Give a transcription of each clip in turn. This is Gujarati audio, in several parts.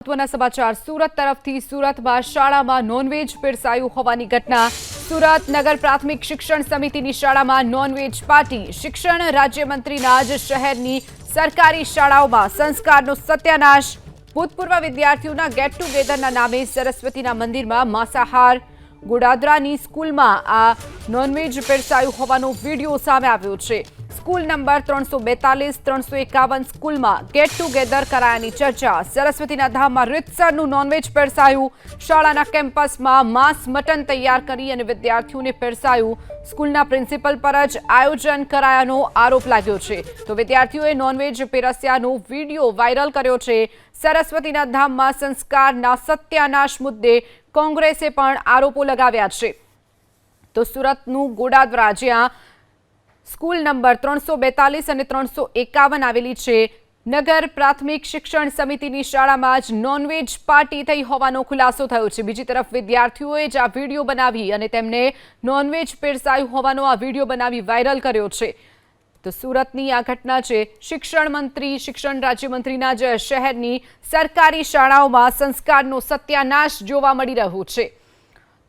મહત્વના સમાચાર. સુરત તરફથી સુરતમાં શાળામાં નોનવેજ પીરસાયું હોવાની ઘટના. સુરત નગર પ્રાથમિક શિક્ષણ સમિતિની શાળામાં નોનવેજ પાર્ટી. શિક્ષણ રાજ્યમંત્રીના જ શહેરની સરકારી શાળાઓમાં સંસ્કારનો સત્યાનાશ. ભૂતપૂર્વ વિદ્યાર્થીઓના ગેટ ટુગેધરના નામે સરસ્વતીના મંદિરમાં માંસાહાર. ગોડાદરાની સ્કૂલમાં આ નોનવેજ પીરસાયું હોવાનો વીડિયો સામે આવ્યો છે. સ્કૂલ નંબર ત્રણસો બેતાલીસ, ત્રણસો એકાવન સ્કૂલમાં ગેટ ટુગેધર કરાયાની ચર્ચા. સરસ્વતીના ધામમાં રીતસરનું નોનવેજ પીરસાયું શાળાના કેમ્પસમાં માંસ, મટન તૈયાર કરી અને વિદ્યાર્થીઓને પીરસાયું સ્કૂલના પ્રિન્સિપલ પર જ આયોજન કરાયાનો આરોપ લાગ્યો છે. તો વિદ્યાર્થીઓએ નોનવેજ પીરસ્યાનો વીડિયો વાયરલ કર્યો છે. સરસ્વતીના ધામમાં સંસ્કારના સત્યાનાશ મુદ્દે કોંગ્રેસે પણ આરોપો લગાવ્યા છે. તો સુરતનું ગોડાદરા જ્યાં સ્કૂલ નંબર ત્રણસો બેતાલીસ અને ત્રણસો એકાવન આવેલી છે. નગર પ્રાથમિક શિક્ષણ સમિતિની શાળામાં જ નોનવેજ પાર્ટી થઈ હોવાનો ખુલાસો થયો છે. બીજી તરફ વિદ્યાર્થીઓએ જ આ વીડિયો બનાવી અને તેમને નોનવેજ પીરસાયું હોવાનો આ વીડિયો બનાવી વાયરલ કર્યો છે. તો સુરતની આ ઘટના છે. શિક્ષણ મંત્રી, શિક્ષણ રાજ્યમંત્રીના જ શહેરની સરકારી શાળાઓમાં સંસ્કારનો સત્યાનાશ જોવા મળી રહ્યો છે.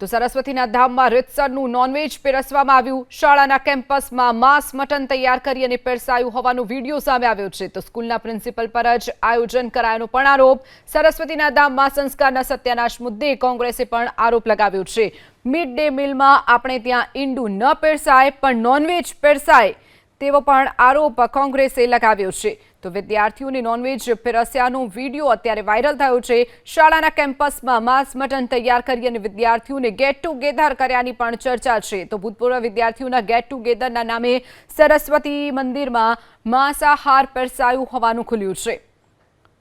તો સરસ્વતીના ધામમાં રીતસરનું નોનવેજ પીરસવામાં આવ્યું. શાળાના કેમ્પસમાં માંસ, મટન તૈયાર કરી અને પીરસાયું હોવાનો વીડિયો સામે આવ્યો છે. તો સ્કૂલના પ્રિન્સિપલ પર જ આયોજન કરાયાનો પણ આરોપ. સરસ્વતીના ધામમાં સંસ્કારના સત્યાનાશ મુદ્દે કોંગ્રેસે પણ આરોપ લગાવ્યો છે. મિડ ડે મિલમાં આપણે ત્યાં ઈંડું ન પીરસાય, પણ નોનવેજ પીરસાય. તેવો પણ આરોપ કોંગ્રેસે લગાવ્યો છે. તો વિદ્યાર્થીઓને નોનવેજ પીરસ્યાનો વીડિયો અત્યારે વાયરલ થયો છે. શાળાના કેમ્પસમાં માંસ મટન તૈયાર કરી અને વિદ્યાર્થીઓને ગેટ ટુગેધર કર્યાની પણ ચર્ચા છે. તો ભૂતપૂર્વ વિદ્યાર્થીઓના ગેટ ટુગેધરના નામે સરસ્વતી મંદિરમાં માંસાહાર પીરસાયું હોવાનું ખુલ્યું છે.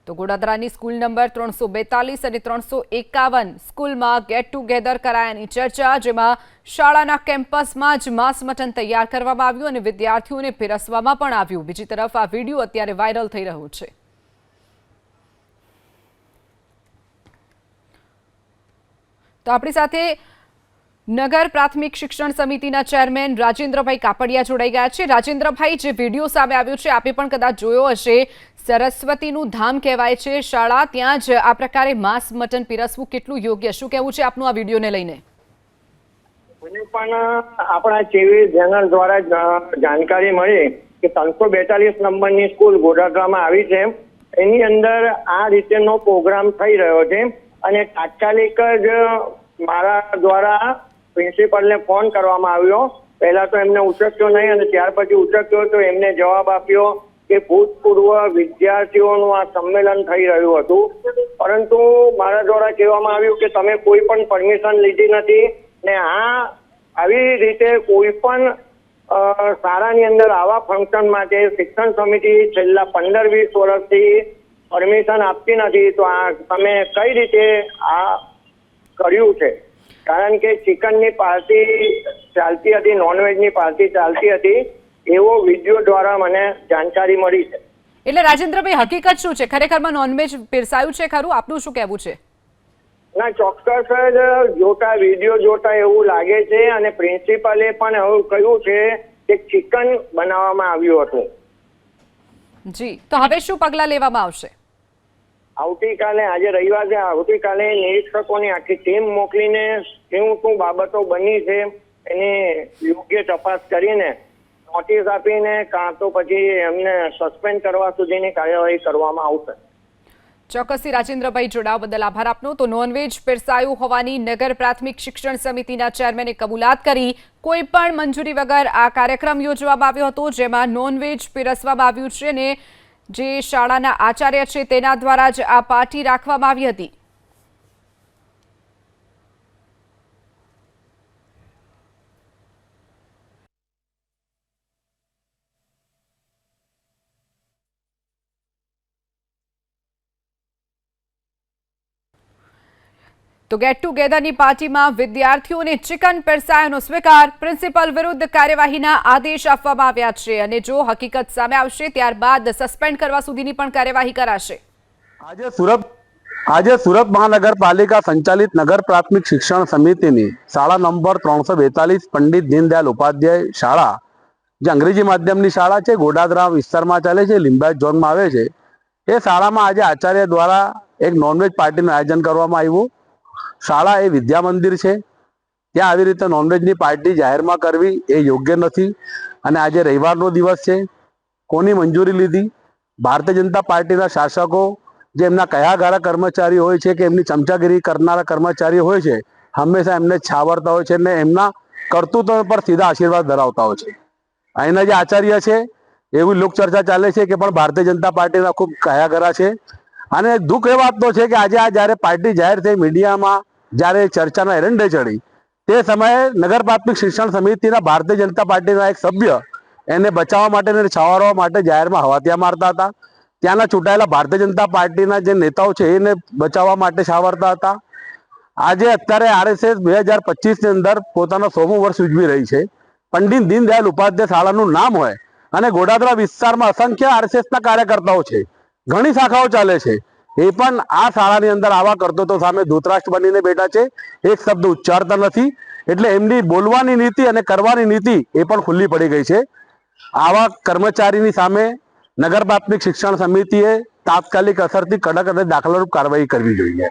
તો ગોડાદરાની સ્કૂલ નંબર ત્રણસો બેતાલીસ અને ત્રણસો એકાવન સ્કૂલમાં ગેટ ટુગેધર કરાયાની ચર્ચા, જેમાં શાળાના કેમ્પસમાં જ માંસ મટન તૈયાર કરવામાં આવ્યું અને વિદ્યાર્થીઓને પીરસવામાં પણ આવ્યું. બીજી તરફ આ વીડિયો અત્યારે વાયરલ થઈ રહ્યો છે. તો આપણી સાથે નગર પ્રાથમિક શિક્ષણ સમિતિના ચેરમેન રાજેન્દ્રભાઈ કાપડિયા જોડાઈ ગયા છે. રાજેન્દ્રભાઈ, જે વીડિયો સામે આવ્યો છે, આપે પણ કદાચ જોયો હશે. સરસ્વતીનું ધામ કહેવાય છે શાળા. ત્યાં જ આ પ્રકારે માંસ મટન પીરસવું કેટલું યોગ્ય? શું કહેવું છે આપનું આ વિડીયોને લઈને? મને પણ આપણા ટીવી ચેનલ દ્વારા જાણકારી મળી કે ત્રણસો બેતાલીસ નંબરની સ્કૂલ ગોડાદરામાં આવી છે. એની અંદર આ રીતેનો પ્રોગ્રામ થઈ રહ્યો છે અને તાત્કાલિક જ મારા દ્વારા પ્રિન્સિપલને ફોન કરવામાં આવ્યો. પહેલા તો એમને ઉચક્યો નહીં અને ત્યાર પછી ઉચક્યો તો એમને જવાબ આપ્યો કે ભૂતપૂર્વ વિદ્યાર્થીઓનું આ સંમેલન થઈ રહ્યું હતું. પરંતુ મારા દ્વારા કહેવામાં આવ્યું કે તમે કોઈ પણ પરમિશન લીધી નથી ને આ આવી રીતે કોઈ પણ શાળાની અંદર આવા ફંક્શન માટે શિક્ષણ સમિતિ છેલ્લા પંદર વીસ વર્ષથી પરમિશન આપતી નથી. તો આ તમે કઈ રીતે આ કર્યું છે? કારણ કે ચિકનની પાર્ટી ચાલતી હતી નોનવેજની પાર્ટી ચાલતી હતી એવો વીડિયો દ્વારા મને જાણકારી મળી છે. એટલે રાજેન્દ્રભાઈ હકીકત શું છે? ખરેખરમાં નોનવેજ પીરસાયું છે ખરું? આપનું શું કહેવું છે? ના ચોક્કસ જ જોતા વીડિયો જોતા એવું લાગે છે અને પ્રિન્સિપાલે પણ એવું કહ્યું છે કે ચિકન બનાવવામાં આવ્યું હતું. જી. તો હવે શું પગલાં લેવામાં આવશે? આવતીકાલે, આજે રવિવાર છે, આવતીકાલે નિરીક્ષકોની આખી ટીમ મોકલીને શું શું બાબતો બની છે, એની યોગ્ય તપાસ કરીને નોટિસ આપીને કાં તો પછી એમને સસ્પેન્ડ કરવા સુધીની કાર્યવાહી કરવામાં આવશે. ચોક્કસથી રાજેન્દ્રભાઈ, જોડાવા બદલ આભાર આપનો. તો નોનવેજ પીરસાયું હોવાની નગર પ્રાથમિક શિક્ષણ સમિતિના ચેરમેને કબૂલાત કરી. કોઈ પણ મંજૂરી વગર આ કાર્યક્રમ યોજવામાં આવ્યો હતો, જેમાં નોનવેજ પીરસવામાં આવ્યું છે અને જે શાળાના આચાર્ય છે તેના દ્વારા જ આ પાર્ટી રાખવામાં આવી હતી. તો ગેટ ટુગેધરની પાર્ટીમાં વિદ્યાર્થીઓને ચિકન પીરસાયાનો સ્વીકાર પ્રિન્સિપલ વિરુદ્ધ કાર્યવાહીના આદેશ આપવામાં આવ્યા છે અને જો હકીકત સામે આવશે, ત્યારબાદ સસ્પેન્ડ કરવા સુધીની પણ કાર્યવાહી કરાશે. આજે સુરત આજે સુરત મહાનગરપાલિકા સંચાલિત નગર પ્રાથમિક શિક્ષણ સમિતિની શાળા નંબર ત્રણસો બેતાલીસ પંડિત દીનદયાલ ઉપાધ્યાય શાળા, જે અંગ્રેજી માધ્યમની શાળા છે, ગોડાદરા વિસ્તારમાં ચાલે છે, લિંબાયત ઝોનમાં આવે છે, એ શાળામાં આજે આચાર્ય દ્વારા એક નોનવેજ પાર્ટીનું આયોજન કરવામાં આવ્યું. શાળા એ વિદ્યા મંદિર છે. ત્યાં આવી રીતે નોનવેજની પાર્ટી જાહેરમાં કરવી એ યોગ્ય નથી. અને આજે રવિવારનો દિવસ છે. કોની મંજૂરી લીધી? ભારતીય જનતા પાર્ટીના શાસકો, જે એમના કયા ગારા કર્મચારીઓ હોય છે કે એમની ચમચાગીરી કરનારા કર્મચારીઓ હોય છે, હંમેશા એમને છાવરતા હોય છે અને એમના કરતૂતો પર સીધા આશીર્વાદ ધરાવતા હોય છે. અહીંના જે આચાર્ય છે, એવી લોકચર્ચા ચાલે છે કે પણ ભારતીય જનતા પાર્ટીના ખૂબ કયા ગરા છે. અને દુઃખ એ વાતનો છે કે આજે આ જ્યારે પાર્ટી જાહેર થઈ મીડિયામાં, જ્યારે ચર્ચાના એરંડે ચડી, તે સમયે નગર પ્રાથમિક શિક્ષણ સમિતિના ભારતીય જનતા પાર્ટીના એક સભ્ય એને બચાવવા માટે અને છાવરવા માટે જાહેરમાં હવાતિયા મારતા હતા. ત્યાંના ચૂંટાયેલા ભારતીય જનતા પાર્ટીના જે નેતાઓ છે, એને બચાવવા માટે છાવરતા હતા. આજે અત્યારે આરએસએસ બે હજાર પચીસની અંદર પોતાના સોમું વર્ષ ઉજવી રહી છે. પંડિત દીનદયાલ ઉપાધ્યાય શાળાનું નામ હોય અને ગોડાદરા વિસ્તારમાં અસંખ્ય આરએસએસના કાર્યકર્તાઓ છે. ઘણી શાખાઓ ચાલે છે. એ પણ આ શાળાની અંદર આવા કરતૂતો સામે ધૂતરાષ્ટ્ર બનીને બેઠા છે. એક શબ્દ ઉચ્ચારતા નથી. એટલે એમની બોલવાની નીતિ અને કરવાની નીતિ એ પણ ખુલ્લી પડી ગઈ છે. આવા કર્મચારીની સામે નગર પ્રાથમિક શિક્ષણ સમિતિએ તાત્કાલિક અસરથી કડક અને દાખલારૂપ કાર્યવાહી કરવી જોઈએ.